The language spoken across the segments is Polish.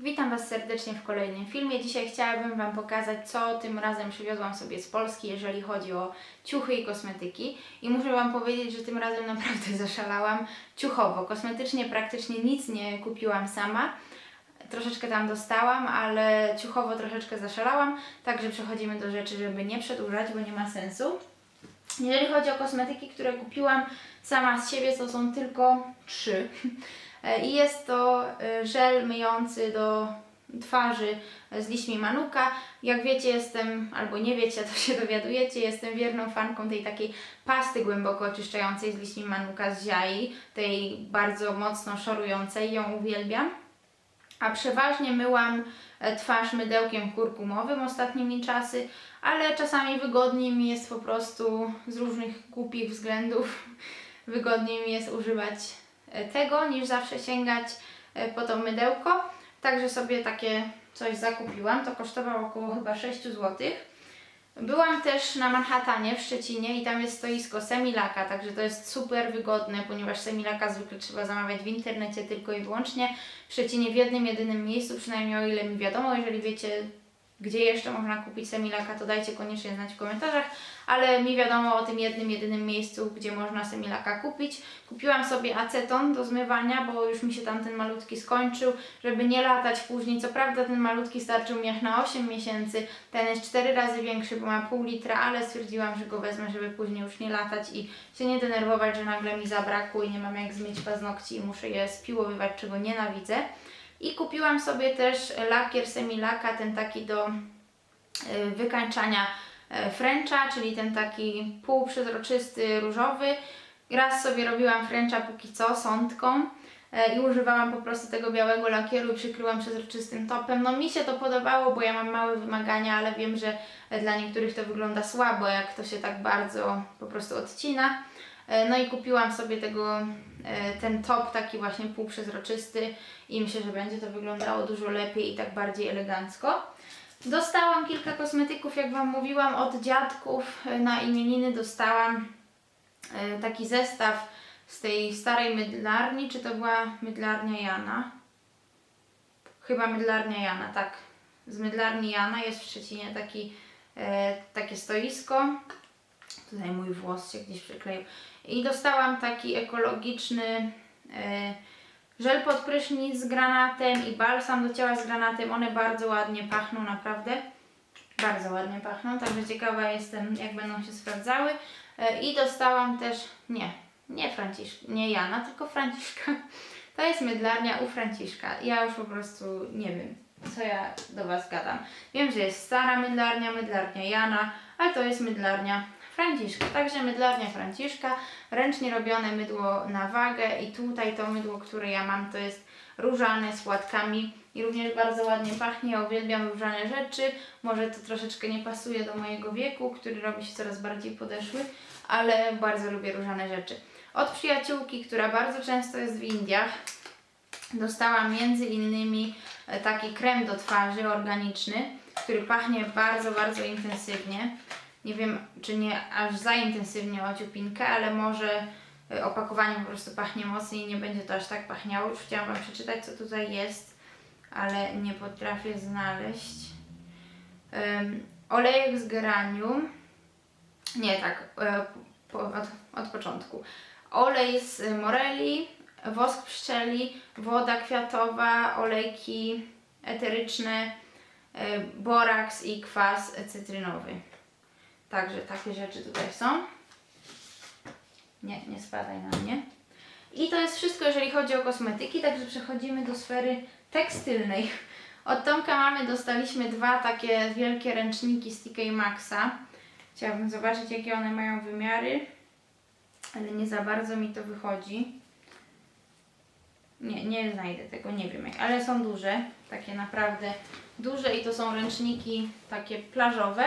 Witam Was serdecznie w kolejnym filmie. Dzisiaj chciałabym Wam pokazać, co tym razem przywiozłam sobie z Polski, jeżeli chodzi o ciuchy i kosmetyki. I muszę Wam powiedzieć, że tym razem naprawdę zaszalałam ciuchowo. Kosmetycznie praktycznie nic nie kupiłam sama. Troszeczkę tam dostałam, ale ciuchowo troszeczkę zaszalałam. Także przechodzimy do rzeczy, żeby nie przedłużać, bo nie ma sensu. Jeżeli chodzi o kosmetyki, które kupiłam sama z siebie, to są tylko trzy. E, I jest to e, żel myjący do twarzy z liśćmi Manuka. Jak wiecie, jestem, albo nie wiecie, to się dowiadujecie, jestem wierną fanką tej takiej pasty głęboko oczyszczającej z liśćmi Manuka z ziai, tej bardzo mocno szorującej, ją uwielbiam. A przeważnie myłam e, twarz mydełkiem kurkumowym ostatnimi czasy, ale czasami wygodniej mi jest po prostu z różnych głupich względów wygodniej mi jest używać tego niż zawsze sięgać e, po to mydełko. Także sobie takie coś zakupiłam. To kosztowało około chyba 6 zł. Byłam też na Manhattanie w Szczecinie i tam jest stoisko Semilaka, także to jest super wygodne, ponieważ Semilaka zwykle trzeba zamawiać w internecie tylko i wyłącznie. W Szczecinie w jednym, jedynym miejscu, przynajmniej o ile mi wiadomo, jeżeli wiecie gdzie jeszcze można kupić Semilaka, to dajcie koniecznie znać w komentarzach, ale mi wiadomo o tym jednym, jedynym miejscu, gdzie można Semilaka kupić. Kupiłam sobie aceton do zmywania, bo już mi się tam ten malutki skończył, żeby nie latać później. Co prawda ten malutki starczył mi na 8 miesięcy, ten jest 4 razy większy, bo ma pół litra, ale stwierdziłam, że go wezmę, żeby później już nie latać i się nie denerwować, że nagle mi zabrakło i nie mam jak zmyć paznokci i muszę je spiłowywać, czego nienawidzę. I kupiłam sobie też lakier Semilaka, ten taki do y, wykańczania y, Frencha, czyli ten taki półprzezroczysty, różowy. Raz sobie robiłam Frencha póki co sądką y, i używałam po prostu tego białego lakieru i przykryłam przezroczystym topem. No mi się to podobało, bo ja mam małe wymagania, ale wiem, że dla niektórych to wygląda słabo, jak to się tak bardzo po prostu odcina. E, No i kupiłam sobie tego, e, ten top taki właśnie półprzezroczysty i myślę, że będzie to wyglądało dużo lepiej i tak bardziej elegancko. Dostałam kilka kosmetyków, jak Wam mówiłam, od dziadków e, na imieniny dostałam taki zestaw z tej starej mydlarni, czy to była mydlarnia Jana? Chyba mydlarnia Jana, tak. Z mydlarni Jana jest w Szczecinie taki, takie stoisko. Tutaj mój włos się gdzieś przykleił. I dostałam taki ekologiczny e, żel pod prysznic z granatem i balsam do ciała z granatem. One bardzo ładnie pachną, naprawdę. Bardzo ładnie pachną, także ciekawa jestem, jak będą się sprawdzały. E, I dostałam też, nie, nie Franciszka, nie Jana, tylko Franciszka. To jest mydlarnia u Franciszka. Ja już po prostu nie wiem, co ja do Was gadam. Wiem, że jest stara mydlarnia, mydlarnia Jana, ale to jest mydlarnia Franciszka. Także mydlarnia Franciszka, ręcznie robione mydło na wagę i tutaj to mydło, które ja mam, to jest różane z płatkami i również bardzo ładnie pachnie. Uwielbiam różane rzeczy. Może to troszeczkę nie pasuje do mojego wieku, który robi się coraz bardziej podeszły, ale bardzo lubię różane rzeczy. Od przyjaciółki, która bardzo często jest w Indiach, dostałam między innymi e, taki krem do twarzy organiczny, który pachnie bardzo, bardzo intensywnie. Nie wiem, czy nie aż za intensywnie o ciupinkę, ale może y, opakowanie po prostu pachnie mocniej i nie będzie to aż tak pachniało. Już chciałam Wam przeczytać, co tutaj jest, ale nie potrafię znaleźć. Um, olejek z geranium. Nie, tak, e, po, od, od początku. Olej z moreli, wosk pszczeli, woda kwiatowa, olejki eteryczne, e, boraks i kwas cytrynowy. Także takie rzeczy tutaj są. Nie, nie spadaj na mnie. I to jest wszystko, jeżeli chodzi o kosmetyki, także przechodzimy do sfery tekstylnej. Od Tomka mamy dostaliśmy dwa takie wielkie ręczniki z TK Maxa. Chciałabym zobaczyć, jakie one mają wymiary, ale nie za bardzo mi to wychodzi. Nie, nie znajdę tego, nie wiem jak, ale są duże, takie naprawdę duże i to są ręczniki takie plażowe.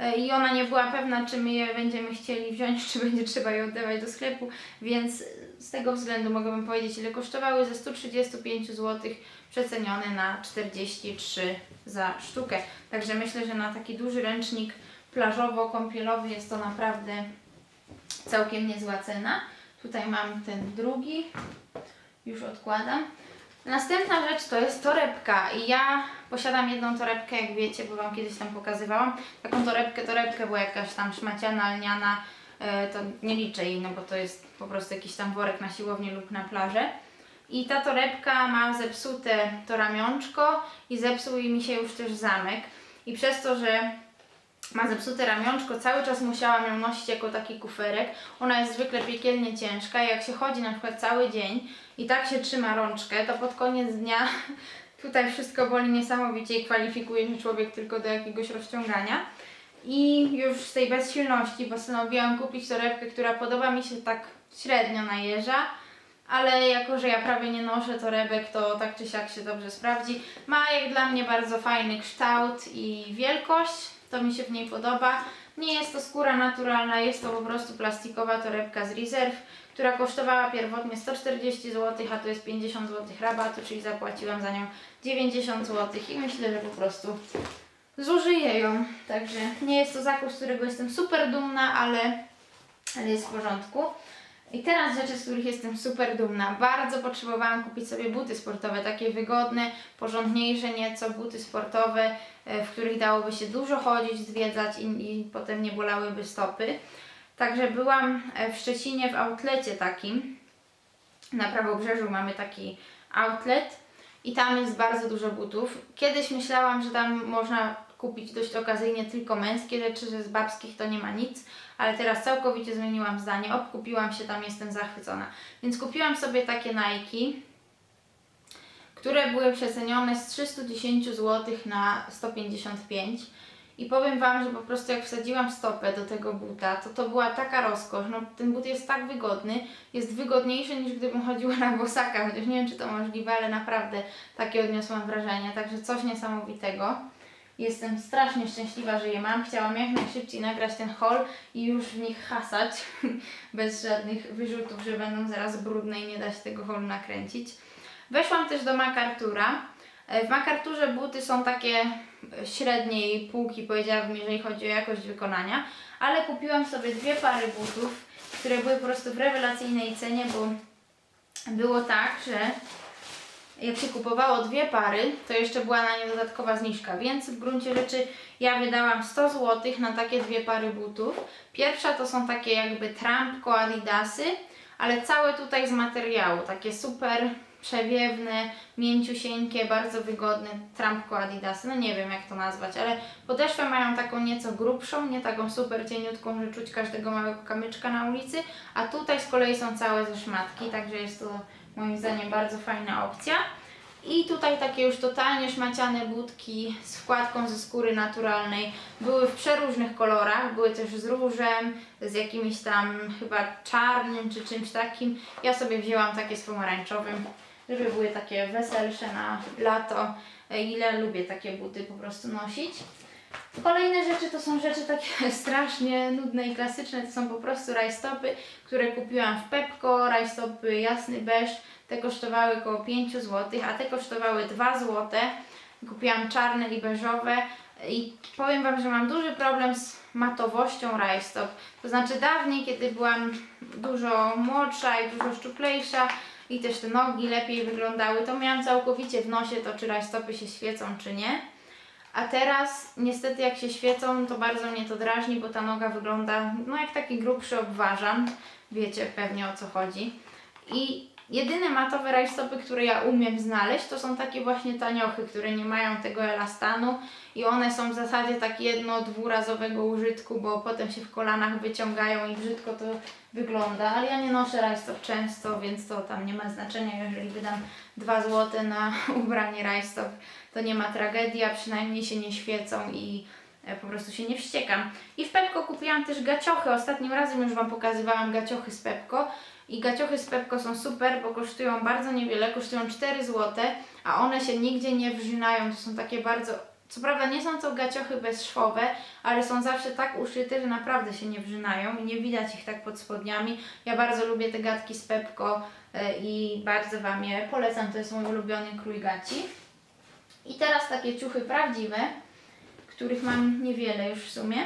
E, I ona nie była pewna, czy my je będziemy chcieli wziąć, czy będzie trzeba je oddawać do sklepu, więc z tego względu mogłabym powiedzieć, ile kosztowały ze 135 zł, przecenione na 43 za sztukę. Także myślę, że na taki duży ręcznik plażowo-kąpielowy jest to naprawdę całkiem niezła cena. Tutaj mam ten drugi, już odkładam. Następna rzecz to jest torebka i ja posiadam jedną torebkę, jak wiecie, bo Wam kiedyś tam pokazywałam. Taką torebkę, torebkę, bo jakaś tam szmaciana, lniana, e, to nie liczę jej, no bo to jest po prostu jakiś tam worek na siłownię lub na plażę. I ta torebka ma zepsute to ramionczko i zepsuł mi się już też zamek. I przez to, że ma zepsute ramionczko, cały czas musiałam ją nosić jako taki kuferek. Ona jest zwykle piekielnie ciężka i jak się chodzi na przykład cały dzień i tak się trzyma rączkę, to pod koniec dnia tutaj wszystko boli niesamowicie i kwalifikuje się człowiek tylko do jakiegoś rozciągania. I już z tej bezsilności postanowiłam kupić torebkę, która podoba mi się tak średnio na jeża, ale jako, że ja prawie nie noszę torebek, to tak czy siak się dobrze sprawdzi. Ma jak dla mnie bardzo fajny kształt i wielkość, to mi się w niej podoba. Nie jest to skóra naturalna, jest to po prostu plastikowa torebka z Reserve, która kosztowała pierwotnie 140 zł, a to jest 50 zł rabatu, czyli zapłaciłam za nią 90 zł i myślę, że po prostu zużyję ją. Także nie jest to zakup, z którego jestem super dumna, ale, ale jest w porządku. I teraz rzeczy, z których jestem super dumna. Bardzo potrzebowałam kupić sobie buty sportowe, takie wygodne, porządniejsze nieco, buty sportowe, e, w których dałoby się dużo chodzić, zwiedzać i, i potem nie bolałyby stopy. Także byłam e, w Szczecinie w outlecie takim. Na Prawobrzeżu mamy taki outlet i tam jest bardzo dużo butów. Kiedyś myślałam, że tam można kupić dość okazyjnie tylko męskie rzeczy, że z babskich to nie ma nic, ale teraz całkowicie zmieniłam zdanie, obkupiłam się tam, jestem zachwycona. Więc kupiłam sobie takie Nike, które były przecenione z 310 zł na 155 i powiem Wam, że po prostu jak wsadziłam stopę do tego buta, to to była taka rozkosz. No, ten but jest tak wygodny, jest wygodniejszy niż gdybym chodziła na bosaka, chociaż nie wiem, czy to możliwe, ale naprawdę takie odniosłam wrażenie. Także coś niesamowitego. Jestem strasznie szczęśliwa, że je mam. Chciałam jak najszybciej nagrać ten haul i już w nich hasać, bez żadnych wyrzutów, że będą zaraz brudne i nie da się tego haulu nakręcić. Weszłam też do MacArtura. E, W MacArturze buty są takie e, średniej półki, powiedziałabym, jeżeli chodzi o jakość wykonania, ale kupiłam sobie dwie pary butów, które były po prostu w rewelacyjnej cenie, bo było tak, że jak się kupowało dwie pary, to jeszcze była na nie dodatkowa zniżka, więc w gruncie rzeczy ja wydałam 100 zł na takie dwie pary butów. Pierwsza to są takie jakby trampko adidasy, ale całe tutaj z materiału, takie super przewiewne, mięciusieńkie, bardzo wygodne trampko adidasy, no nie wiem jak to nazwać, ale podeszwę mają taką nieco grubszą, nie taką super cieniutką, że czuć każdego małego kamyczka na ulicy, a tutaj z kolei są całe ze szmatki, także jest to moim zdaniem bardzo fajna opcja. I tutaj takie już totalnie szmaciane budki z wkładką ze skóry naturalnej. Były w przeróżnych kolorach, były też z różem, z jakimś tam chyba czarnym czy czymś takim. Ja sobie wzięłam takie z pomarańczowym, żeby były takie weselsze na lato. E, Ile lubię takie buty po prostu nosić. Kolejne rzeczy to są rzeczy takie strasznie nudne i klasyczne, to są po prostu rajstopy, które kupiłam w Pepko, rajstopy jasny beż, te kosztowały około 5 zł, a te kosztowały 2 zł. Kupiłam czarne i beżowe i powiem Wam, że mam duży problem z matowością rajstop. To znaczy dawniej, kiedy byłam dużo młodsza i dużo szczuplejsza i też te nogi lepiej wyglądały, to miałam całkowicie w nosie to, czy rajstopy się świecą, czy nie. A teraz niestety jak się świecą, to bardzo mnie to drażni, bo ta noga wygląda no jak taki grubszy obwarzan. Wiecie pewnie o co chodzi. I jedyne matowe rajstopy, które ja umiem znaleźć, to są takie właśnie taniochy, które nie mają tego elastanu i one są w zasadzie tak jedno, dwurazowego użytku, bo potem się w kolanach wyciągają i brzydko to wygląda, ale ja nie noszę rajstop często, więc to tam nie ma znaczenia, jeżeli wydam 2 zł na ubranie rajstop, to nie ma tragedii, a przynajmniej się nie świecą i e, po prostu się nie wściekam. I w Pepko kupiłam też gaciochy, ostatnim razem już Wam pokazywałam gaciochy z Pepko i gaciochy z Pepko są super, bo kosztują bardzo niewiele, kosztują 4 zł, a one się nigdzie nie wrzynają, to są takie bardzo co prawda nie są to gaciochy bezszwowe, ale są zawsze tak uszyte, że naprawdę się nie wrzynają i nie widać ich tak pod spodniami. Ja bardzo lubię te gatki z Pepko e, i bardzo Wam je polecam, to jest mój ulubiony krój gaci. I teraz takie ciuchy prawdziwe, których mam niewiele już w sumie.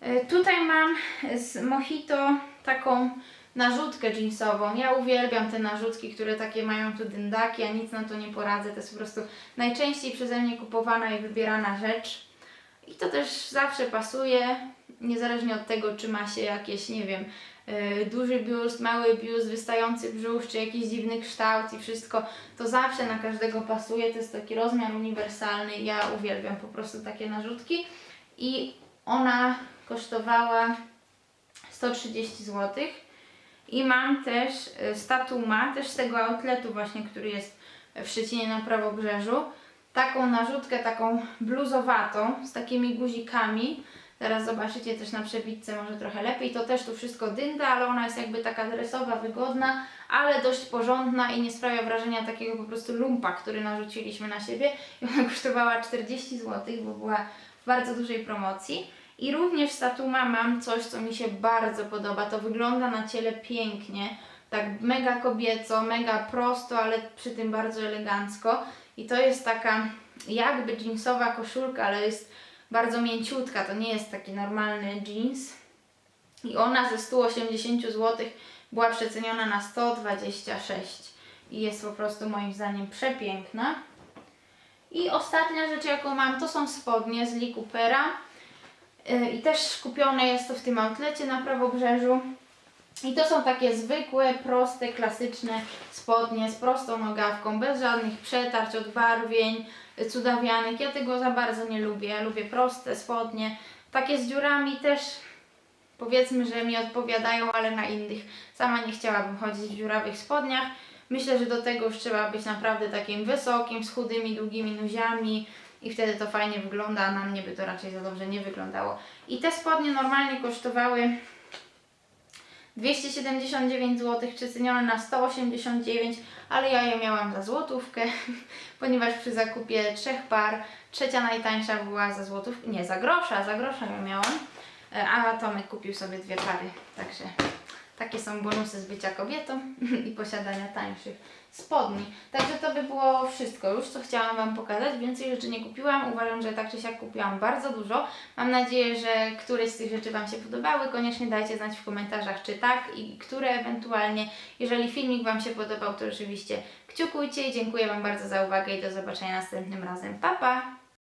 E, Tutaj mam z Mojito taką narzutkę jeansową. Ja uwielbiam te narzutki, które takie mają tu dyndaki, a nic na to nie poradzę. To jest po prostu najczęściej przeze mnie kupowana i wybierana rzecz. I to też zawsze pasuje, niezależnie od tego, czy ma się jakieś, nie wiem, duży biust, mały biust, wystający brzuch, czy jakiś dziwny kształt i wszystko, to zawsze na każdego pasuje. To jest taki rozmiar uniwersalny. Ja uwielbiam po prostu takie narzutki. I ona kosztowała 130 zł. I mam też y, z Tatuma, też z tego outletu właśnie, który jest w Szczecinie na Prawobrzeżu, taką narzutkę, taką bluzowatą, z takimi guzikami. Teraz zobaczycie też na przebitce może trochę lepiej. To też tu wszystko dynda, ale ona jest jakby taka dresowa, wygodna, ale dość porządna i nie sprawia wrażenia takiego po prostu lumpa, który narzuciliśmy na siebie. I ona kosztowała 40 zł, bo była w bardzo dużej promocji. I również z Tatuma mam coś, co mi się bardzo podoba. To wygląda na ciele pięknie. Tak mega kobieco, mega prosto, ale przy tym bardzo elegancko. I to jest taka jakby jeansowa koszulka, ale jest bardzo mięciutka. To nie jest taki normalny jeans. I ona ze 180 zł była przeceniona na 126. I jest po prostu moim zdaniem przepiękna. I ostatnia rzecz, jaką mam, to są spodnie z Lee Coopera. Yy, I też kupione jest to w tym outlecie na Prawobrzeżu. I to są takie zwykłe, proste, klasyczne spodnie z prostą nogawką, bez żadnych przetarć, odbarwień, y, cudawianek. Ja tego za bardzo nie lubię. Lubię proste spodnie. Takie z dziurami też powiedzmy, że mi odpowiadają, ale na innych. Sama nie chciałabym chodzić w dziurawych spodniach. Myślę, że do tego już trzeba być naprawdę takim wysokim, z chudymi, długimi noziami i wtedy to fajnie wygląda, a na mnie by to raczej za dobrze nie wyglądało. I te spodnie normalnie kosztowały 279 zł, przecenione na 189, ale ja je miałam za złotówkę, ponieważ przy zakupie trzech par trzecia najtańsza była za złotówkę, nie, za grosza, za grosza ją miałam, E, a Tomek kupił sobie dwie pary, także takie są bonusy z bycia kobietą i posiadania tańszych spodni. Także to by było wszystko już, co chciałam Wam pokazać. Więcej rzeczy nie kupiłam. Uważam, że tak czy siak kupiłam bardzo dużo. Mam nadzieję, że któreś z tych rzeczy Wam się podobały. Koniecznie dajcie znać w komentarzach, czy tak i które ewentualnie. Jeżeli filmik Wam się podobał, to oczywiście kciukujcie dziękuję Wam bardzo za uwagę i do zobaczenia następnym razem. Pa, pa!